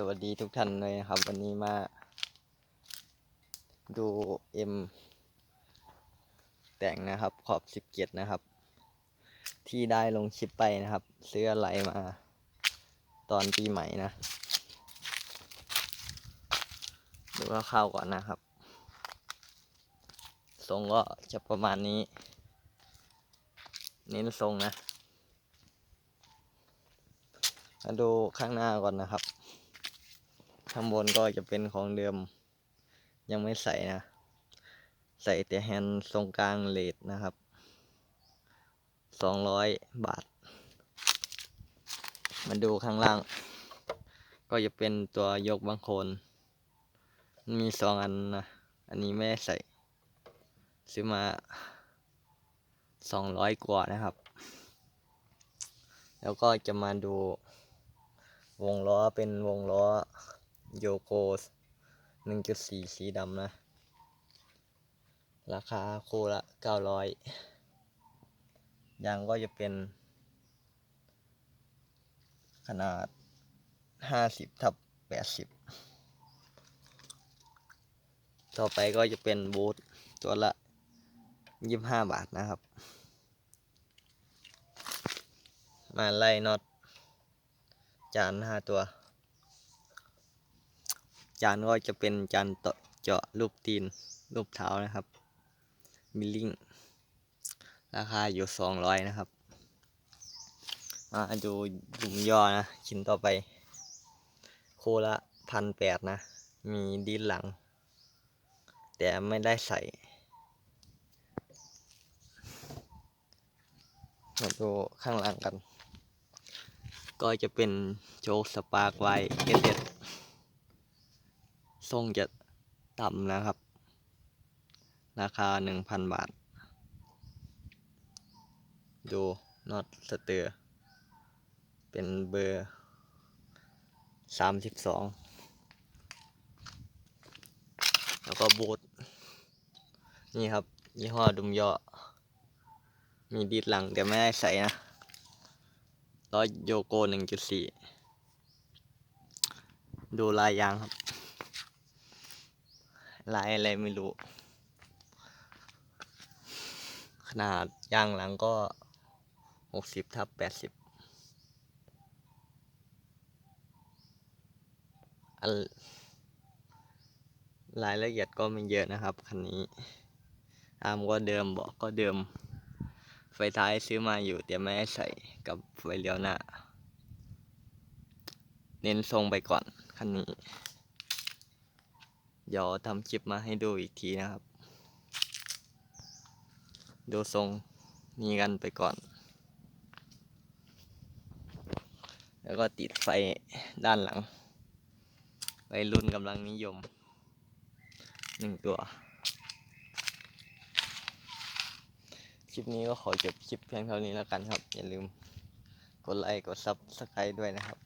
สวัสดีทุกท่านเลยนะครับ วันนี้มา ดูเอ็มแต่งนะครับ ขอบสิบเจ็ดนะครับ ที่ได้ลงคลิปไปนะครับ ซื้ออะไรมา ตอนปีใหม่นะ ดูคร่าวๆก่อนนะครับทรงก็จะประมาณนี้ เน้นทรงนะมาดูข้างหน้าก่อนนะครับ ข้างบนก็จะเป็นของเดิม ยังไม่ใส่นะ ใส่แต่แฮนด์ทรงกลางเลดนะครับสองร้อยบาท มาดูข้างล่าง ก็จะเป็นตัวยกบางโคนมันมีสองอันนะ อันนี้ไม่ใส่ซื้อมาสองร้อยกว่านะครับ แล้วก็จะมาดูวงล้อเป็นวงล้อ โยโก1.4สีดำนะ ราคาคู่ละ900ยางก็จะเป็น ขนาด50ทับ80ต่อไปก็จะเป็นบูทตัวละ25บาทนะครับ มาไล่น็อตจานห้าตัว จานก็จะเป็นจานเจาะรูปตีนรูปเท้านะครับมิลลิงราคาอยู่สองร้อยนะครับ มาดูหยุมย่อนะชิ้นต่อไปโคละพันแปดนะ มีดีนหลัง แต่ไม่ได้ใส่มาดูข้างหลังกัน ก็จะเป็นโชคสปาร์กไวเอสเอส ทรงจะต่ำนะครับ ราคาหนึ่งพันบาท ดูน็อตสเตอร์เป็นเบอร์สามสิบสองแล้วก็บูทนี่ครับ ยี่ห้อดุมย่อมีดีดหลังแต่ไม่ได้ใส่นะร้อยโยโกหนึ่งจุดสี่ดูลายยางครับ ลายอะไรไม่รู้ ขนาดยางหลังก็หกสิบทับแปดสิบรายละเอียดก็ไม่เยอะนะครับคันนี้อาร์มก็เดิมเบอกก็เดิม ไฟท้ายซื้อมาอยู่แต่ไม่ได้ใส่กับไฟเลี้ยวหน้า เน้นทรงไปก่อนคันนี้ เดี๋ยวทำคลิปมาให้ดูอีกทีนะครับ ดูทรงนี้กันไปก่อน แล้วก็ติดไฟด้านหลังไวัยรุ่นกำลังนิยมหนึ่งตัว คลิปนี้ก็ขอจบคลิปเพียงเท่านี้แล้วกันครับ อย่าลืมกดไลค์กดซับสไครต์ด้วยนะครับ